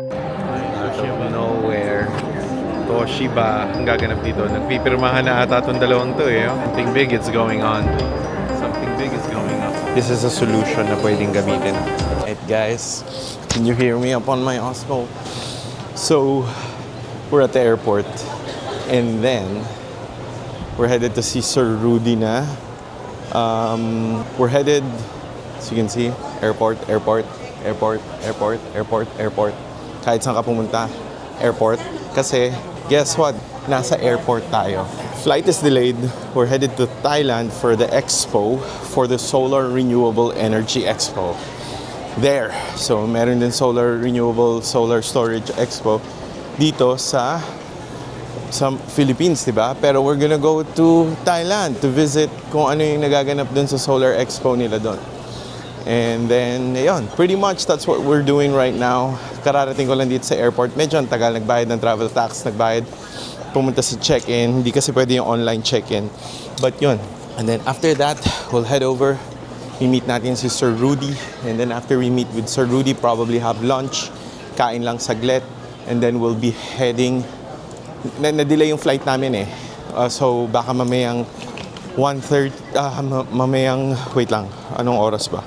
Out of nowhere. Toshiba ang gaganap dito. Nagpipirmahan na ata itong dalawang to eh. Something big is going on. Something big is going on. This is a solution na pwedeng gamitin. Right guys, can you hear me up on my Osmo? So, we're at the airport. And then, we're headed to see Sir Rudy na. Um, we're headed, as you can see, airport, airport, airport, airport, airport, airport. Kahit saan ka pumunta, airport. Kasi, guess what? Nasa airport tayo. Flight is delayed. We're headed to Thailand for the expo, for the Solar Renewable Energy Expo. There. So, meron din Solar Renewable Solar Storage Expo dito sa sa Philippines, di ba? Pero we're gonna go to Thailand to visit kung ano yung nagaganap dun sa Solar Expo nila doon. And then, ayun, pretty much that's what we're doing right now. Kararating ko lang dito sa airport. Medyo ang tagal, nagbayad ng travel tax, nagbayad, pumunta sa check-in. Hindi kasi pwede yung online check-in. But yun. And then after that, we'll head over. I-meet natin si Sir Rudy. And then after we meet with Sir Rudy, probably have lunch. Kain lang saglit. And then we'll be heading na- na-delay yung flight namin eh. Uh, so baka mamayang 1.30, ah, ma- mamayang, wait lang, anong oras ba?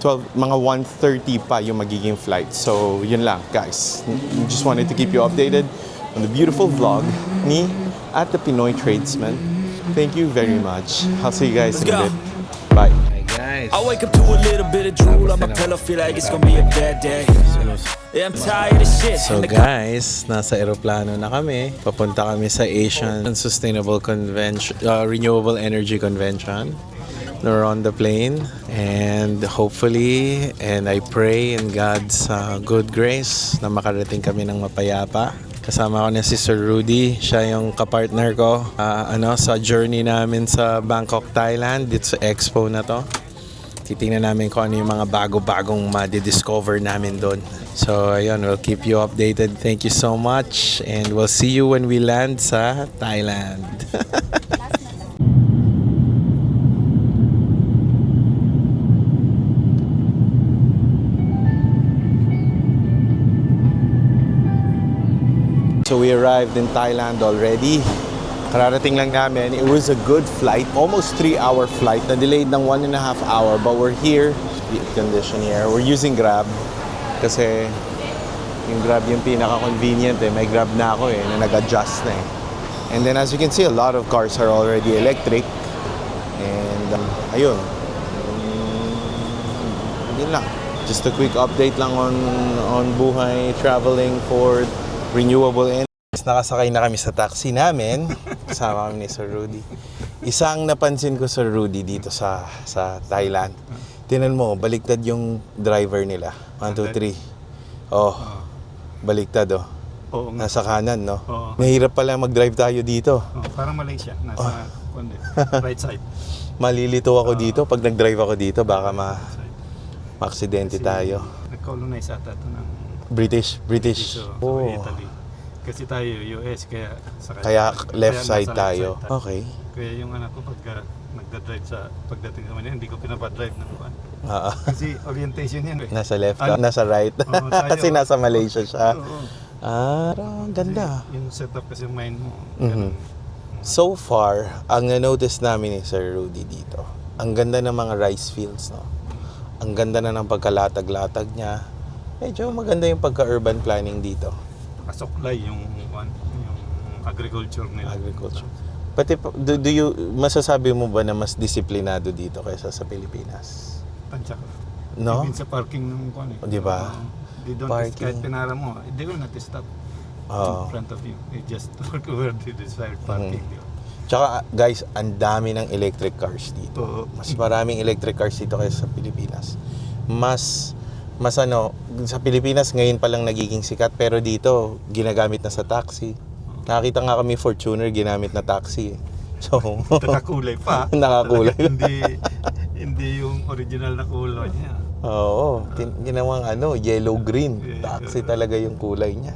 12, mga 1.30 pa yung magiging flight. So yun lang guys. Just wanted to keep you updated on the beautiful vlog ni at the Pinoy Tradesman. Thank you very much. I'll see you guys in a bit. Bye. Hey guys. I wake up to a little bit of drool on my pillow, feel like it's gonna be a bad day. Yeah, I'm tired of shit. So guys, nasa eroplano na kami. Papunta kami sa Asian Sustainable Convention, uh, Renewable Energy Convention. We're on the plane and hopefully and I pray in God's uh, good grace na makarating kami ng mapayapa. Kasama ko na si Sir Rudy, siya yung kapartner ko uh, ano, sa journey namin sa Bangkok, Thailand. Dito sa expo na to titingnan namin kung ano yung mga bago-bagong ma-discover namin doon. So, ayun, we'll keep you updated. Thank you so much. And we'll see you when we land sa Thailand. So we arrived in Thailand already. Kararating lang namin. It was a good flight. Almost three-hour flight. Na-delayed ng one and a half hour. But we're here. Condition here. We're using Grab. Kasi yung Grab yung pinaka-convenient eh. May Grab na ako eh. Na nag-adjust na eh. And then as you can see, a lot of cars are already electric. And um, ayun. Mm, yun lang. Just a quick update lang on on buhay traveling for renewable energy. Nakasakay na kami sa taxi namin. Kasama kami ni Sir Rudy. Isang napansin ko Sir Rudy dito sa sa Thailand. Tinan mo, baliktad yung driver nila. 1, 2, 3. Oh, baliktad oh. Oo nga. Nasa kanan, no? Oo. Mahirap pala mag-drive tayo dito. Oh, parang Malaysia. Nasa Ah. kundi, right side. Malilito ako dito. Pag nag-drive ako dito, baka ma Side. ma-aksidente tayo. Nag-colonize ata ito ng British, British. so, Oh. Italy. Kasi tayo US, kaya sa Kaya left kaya side left tayo. side tayo. Okay. Kaya yung anak ko pagka nagda-drive sa pagdating sa Manila, hindi ko pinapadrive ng kuan. Ah, Kasi orientation yan eh. nasa left ka, nasa right. Oo. Kasi nasa Malaysia siya. Oo. Ah, parang ang ganda. Yung setup kasi yung mind mo. Mhm. ganun. So far, ang na-notice namin ni Sir Rudy dito, ang ganda ng mga rice fields, no? Ang ganda na ng pagkalatag-latag niya. Medyo maganda yung pagka-urban planning dito. Nakasuklay yung kuan, yung agriculture nila. Agriculture. Pati, pa- do, do you, masasabi mo ba na mas disiplinado dito kaysa sa Pilipinas? Tansya ko. No? Even sa parking ng kuan eh. O, di ba? They don't, Parking. kahit pinara mo, they will not stop Oo. in front of you. They just work where they desired parking. Ba? Tsaka guys, ang dami ng electric cars dito. Mas maraming electric cars dito kaysa sa Pilipinas. Mas mas ano, sa Pilipinas ngayon pa lang nagiging sikat pero dito ginagamit na sa taxi. Nakita nga kami Fortuner ginamit na taxi. eh. So, Nakakulay pa. Nakakulay. Talaga hindi hindi yung original na kulay niya. oo, tin- ginawang ano, yellow green. Taxi talaga yung kulay niya.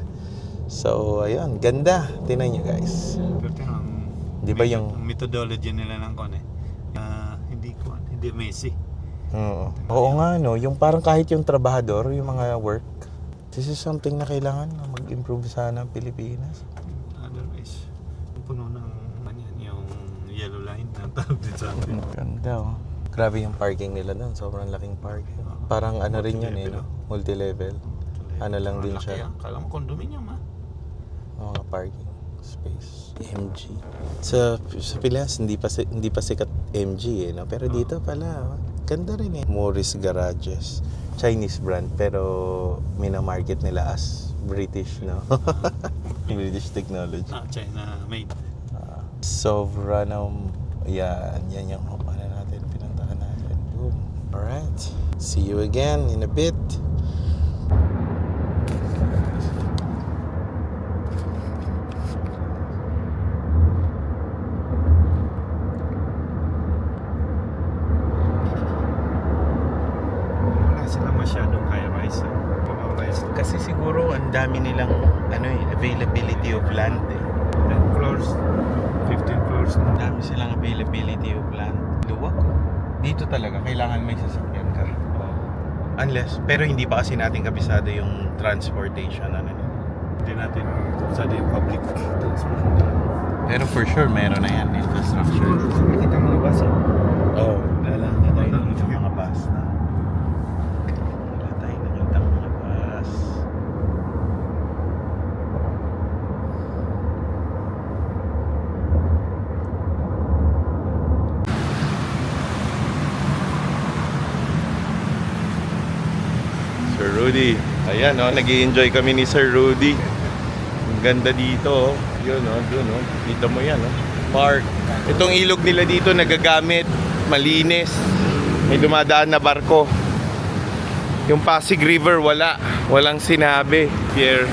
So, ayun, ganda. Tingnan niyo guys. Ang Di ba yung- methodology nila ng kon eh. ah, hindi ko hindi messy. Oo. Oo nga no, yung parang kahit yung trabahador, yung mga work, This is something na kailangan na mag-improve sana ang Pilipinas. Otherwise, puno ng ano yan, yung yellow line na tawag din sa atin. Ganda oh. Grabe yung parking nila doon. Sobrang laking parking. Parang ano rin yun eh, no? Multi-level. Ano lang din siya. Kala mo condominium ah. Mga parking space. MG. Sa, sa Pilas, hindi pa, si- hindi pa sikat MG eh, no? Pero dito pala, oh, ganda rin eh. Morris Garages. Chinese brand, pero minamarket nila as British, no? British technology. Na China made. Ah, Sovranum. Yan, yan yung ano natin, pinuntahan natin. Boom. Alright. See you again in a bit. Wala sila masyadong high-rise. ah. Pababa-rise. Kasi siguro ang dami nilang ano eh, availability of land eh. 10 floors, 15 floors. Ang dami silang availability of land. Luwag. oh. Dito talaga, kailangan may sasakyan ka. Unless, pero hindi pa kasi natin kabisado yung transportation. Ano, eh. Hindi natin sa yung public transport. pero for sure, meron na yan infrastructure. Nakikita mga bus ah. Oo, oh, wala na tayo nakita mga bus na. Wala tayo nakita mga bus. Sir Rudy. Ayan, oh, nag enjoy kami ni Sir Rudy. Ang ganda dito, oh. Yun, oh, dun, oh. Kita mo yan, oh. Park. Itong ilog nila dito nagagamit, malinis. May dumadaan na barko. Yung Pasig River, wala. Walang sinabi. Pierre,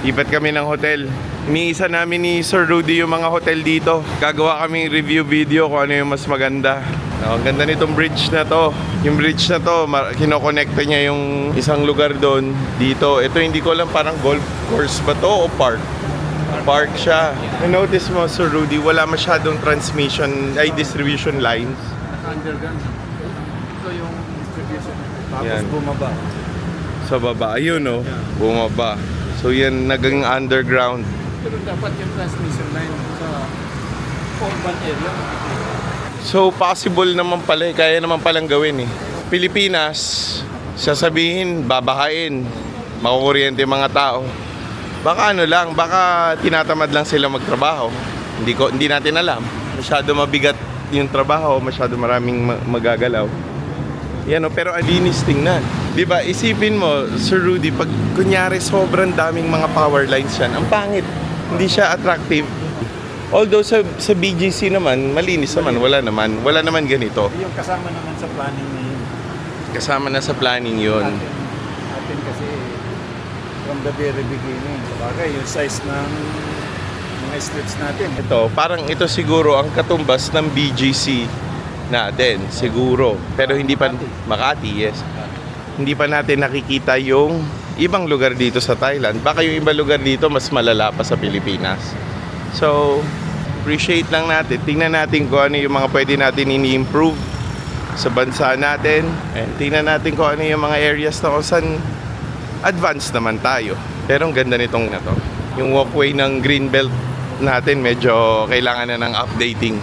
ibat kami ng hotel. Iniisa namin ni Sir Rudy yung mga hotel dito. Gagawa kami review video kung ano yung mas maganda. Oh, ang ganda nitong bridge na to. Yung bridge na to, ma- kinokonekta niya yung isang lugar doon dito. Ito hindi ko alam parang golf course ba to o park? Park siya. notice mo, Sir Rudy, wala masyadong transmission, ay distribution lines. Naka-underground. Ito yung distribution. Tapos Yan. bumaba. Sa baba, ayun oh, bumaba. So yan, naging underground. Pero dapat yung transmission line sa urban area. So possible naman pala, eh. kaya naman palang gawin eh. Pilipinas, sasabihin, babahain, makukuryente mga tao. Baka ano lang, baka tinatamad lang sila magtrabaho. Hindi ko hindi natin alam. Masyado mabigat yung trabaho, masyado maraming ma- magagalaw. Yan o, pero alinis tingnan. 'Di ba? Isipin mo, Sir Rudy, pag kunyari sobrang daming mga power lines yan, ang pangit. Hindi siya attractive. Although sa, sa BGC naman, malinis naman, wala naman. Wala naman ganito. Yung kasama naman sa planning ni Kasama na sa planning yon. atin, atin kasi from the very beginning. Sabagay, yung size ng mga streets natin. Ito, parang ito siguro ang katumbas ng BGC natin, siguro. Pero hindi pa, Makati, yes. Hindi pa natin nakikita yung ibang lugar dito sa Thailand. Baka yung ibang lugar dito mas malala pa sa Pilipinas. So, appreciate lang natin. Tingnan natin kung ano yung mga pwede natin ini-improve sa bansa natin. And tingnan natin kung ano yung mga areas na kung saan advanced naman tayo. Pero ang ganda nitong na to. Yung walkway ng Greenbelt natin medyo kailangan na ng updating.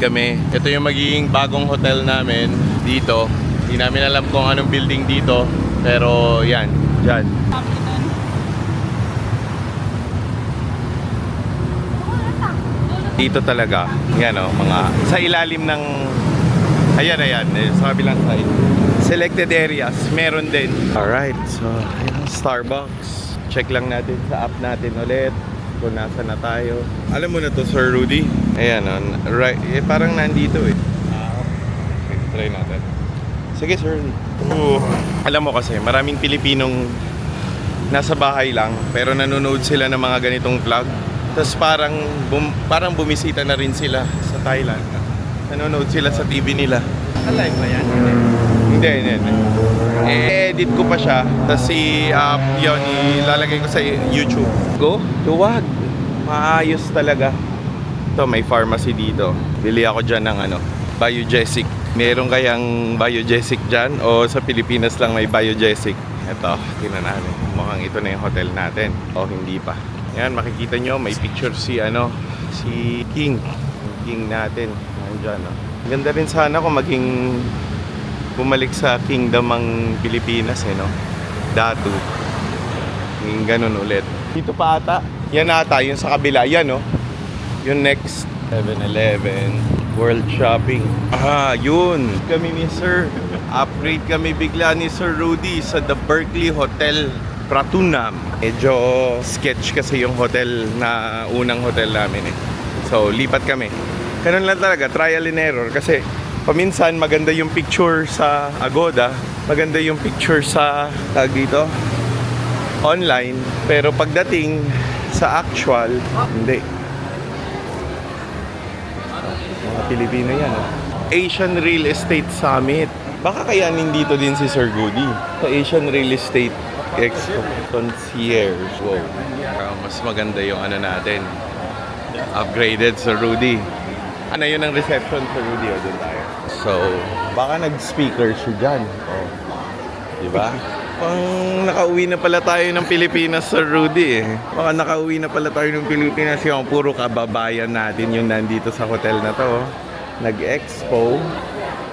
Kami. Ito yung magiging bagong hotel namin dito. Hindi namin alam kung anong building dito. Pero yan, dyan. Dito talaga, yan o, mga sa ilalim ng ayan ayan, eh, sa kabilang side. Selected areas, meron din. Alright, so ayan, Starbucks. Check lang natin sa app natin ulit kung nasa na tayo. Alam mo na to, Sir Rudy? Ayan, o, right, eh, parang nandito eh. Okay, try natin. Sige, Sir. Ooh. Alam mo kasi, maraming Pilipinong nasa bahay lang pero nanonood sila ng mga ganitong vlog. Tapos parang bum, parang bumisita na rin sila sa Thailand. Nanonood sila sa TV nila. Alive ba yan? Hindi Hindi, hindi, hindi. edit ko pa siya. Tapos si, uh, yun, ilalagay ko sa YouTube. Go? Luwag. Maayos talaga. Ito, may pharmacy dito. Bili ako dyan ng ano, Biogesic. Meron kayang Biogesic dyan o sa Pilipinas lang may Biogesic? Ito, tingnan natin. Mukhang ito na yung hotel natin. O hindi pa. Yan, makikita nyo, may picture si ano, si King. King natin. Nandyan, no? Ganda rin sana kung maging bumalik sa kingdom ang Pilipinas, eh, no? Datu. Yung ganun ulit. Dito pa ata. Yan ata, yung sa kabila. Yan, no? Yung next 7-Eleven, World Shopping. Ah, yun. Kami ni Sir. Upgrade kami bigla ni Sir Rudy sa The Berkeley Hotel Pratunam. Medyo sketch kasi yung hotel na unang hotel namin eh. So, lipat kami. Ganun lang talaga, trial and error. Kasi paminsan maganda yung picture sa Agoda, maganda yung picture sa tag dito, online. Pero pagdating sa actual, hindi. Mga Pilipino yan. ah. Asian Real Estate Summit. Baka kayanin dito din si Sir Goody. Sa Asian Real Estate Expo. Concierge. Wow. Ah, mas maganda yung ano natin. Upgraded Sir Rudy. Ano yun ang reception Sir Rudy? O doon tayo. So, baka nag-speaker siya dyan. Oh. Di ba? Pang nakauwi na pala tayo ng Pilipinas Sir Rudy eh. Baka nakauwi na pala tayo ng Pilipinas yung puro kababayan natin yung nandito sa hotel na to. Nag-expo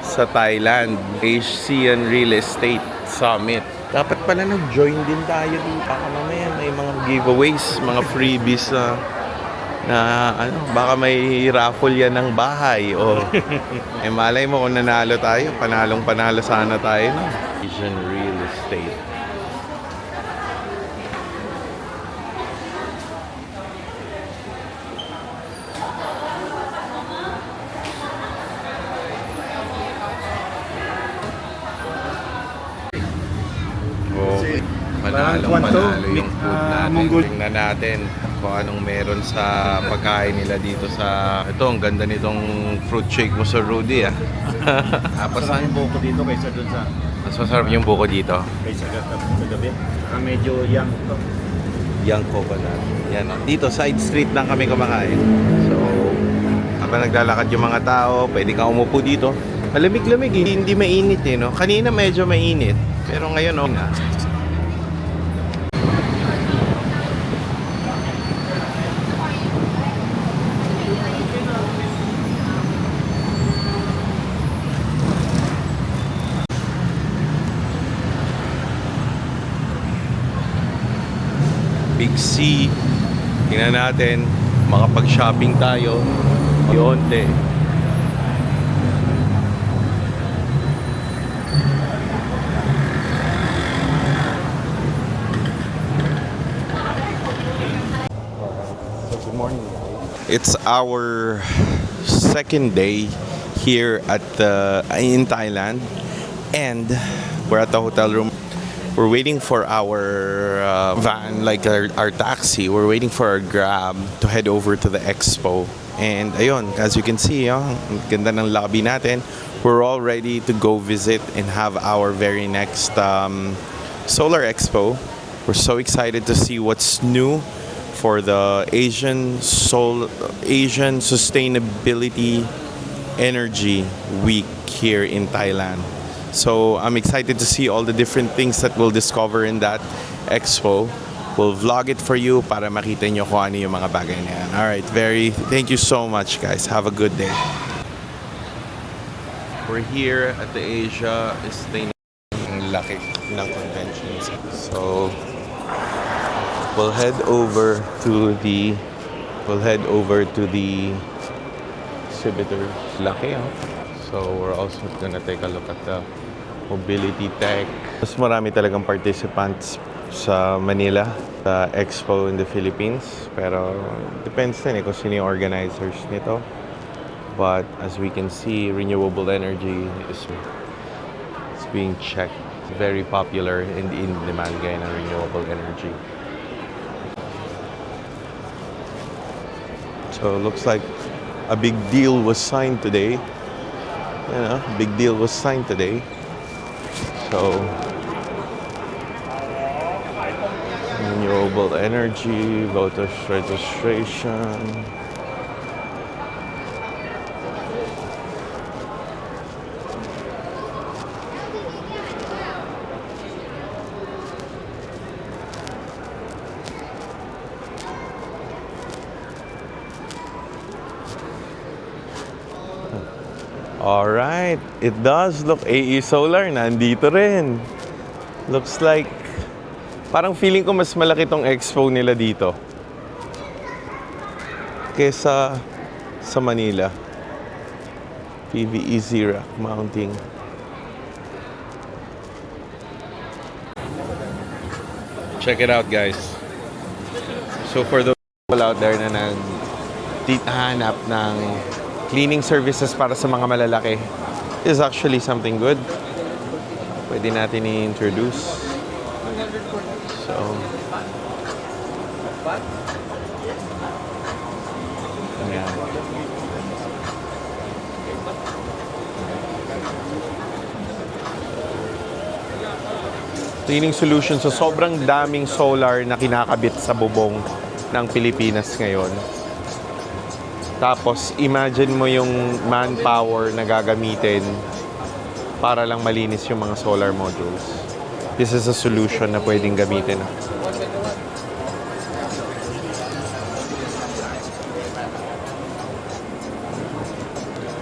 sa Thailand, Asian Real Estate Summit. Dapat pala nag-join din tayo dito. Baka mamaya may mga giveaways, mga freebies na na ano, baka may raffle yan ng bahay o eh malay mo kung nanalo tayo, panalong panalo sana tayo no? Asian Real One, two, panalo yung food ah, natin. Mongol. Tingnan natin kung anong meron sa pagkain nila dito sa... Ito, ang ganda nitong fruit shake mo sa Rudy ah. Tapos Masarap yung buko dito kaysa dun sa mas masarap yung buko dito. kaysa kagabi. Ah, medyo young to. Young coconut. Yan. Dito, side street lang kami kumakain. So, habang naglalakad yung mga tao, pwede ka umupo dito. Malamig-lamig, eh. hindi mainit eh, no? Kanina medyo mainit, pero ngayon, oh. Big C. Tingnan natin, makapag-shopping tayo. Yonte. Good morning. It's our second day here at the in Thailand, and we're at the hotel room. We're waiting for our uh, van, like our, our taxi. We're waiting for our grab to head over to the expo. And ayun, as you can see, oh, ganda ng lobby natin. We're all ready to go visit and have our very next um, solar expo. We're so excited to see what's new for the Asian Sol Asian Sustainability Energy Week here in Thailand. So I'm excited to see all the different things that we'll discover in that expo. We'll vlog it for you para makita nyo kung ano yung mga bagay na yan. Alright, very, thank you so much guys. Have a good day. We're here at the Asia Sustainability ang laki ng conventions. So, we'll head over to the we'll head over to the exhibitors. Laki, oh. So, we're also gonna take a look at the mobility tech. Mas marami talagang participants sa Manila, sa Expo in the Philippines. Pero, depends din eh kung sino yung organizers nito. But, as we can see, renewable energy is, is being checked. It's very popular and in demand ngayon ng renewable energy. So looks like a big deal was signed today. You know, big deal was signed today. So, renewable energy, voters registration. It does look AE Solar, nandito rin. Looks like, parang feeling ko mas malaki tong expo nila dito. Kesa sa Manila. PVE Zera mounting. Check it out guys. So for those people out there na nag hanap ng cleaning services para sa mga malalaki is actually something good. Pwede natin i-introduce. So, Ayan. Cleaning solution. So, sobrang daming solar na kinakabit sa bubong ng Pilipinas ngayon. Tapos, imagine mo yung manpower na gagamitin para lang malinis yung mga solar modules. This is a solution na pwedeng gamitin.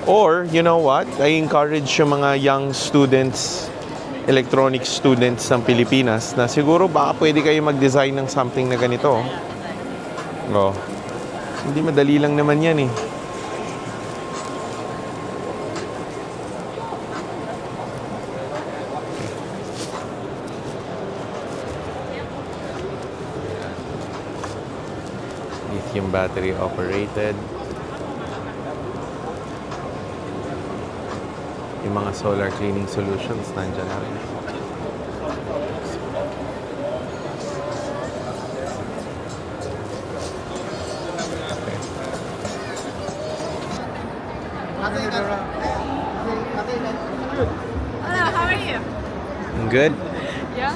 Or, you know what? I encourage yung mga young students, electronic students ng Pilipinas na siguro baka pwede kayo mag-design ng something na ganito. Oh. Hindi madali lang naman yan eh. Lithium battery operated. Yung mga solar cleaning solutions nandyan na rin. Hello, how are you? Good? Yeah.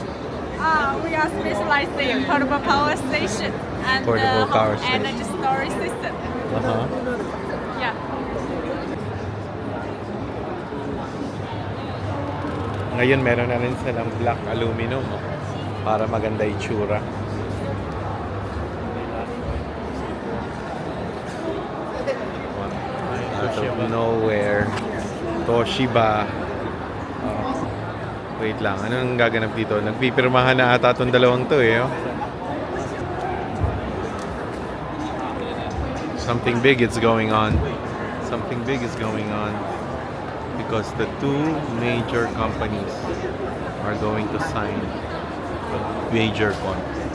Uh, we are specialized in portable power station and Portable uh, power station. energy storage system. Uh-huh. Yeah. Ngayon meron na rin silang black aluminum para maganda itsura. Out of nowhere. Toshiba. Oh. Wait lang, anong gaganap dito? Nagpipirmahan na ata itong dalawang to eh. Oh. Something big is going on. Something big is going on. Because the two major companies are going to sign a major contract.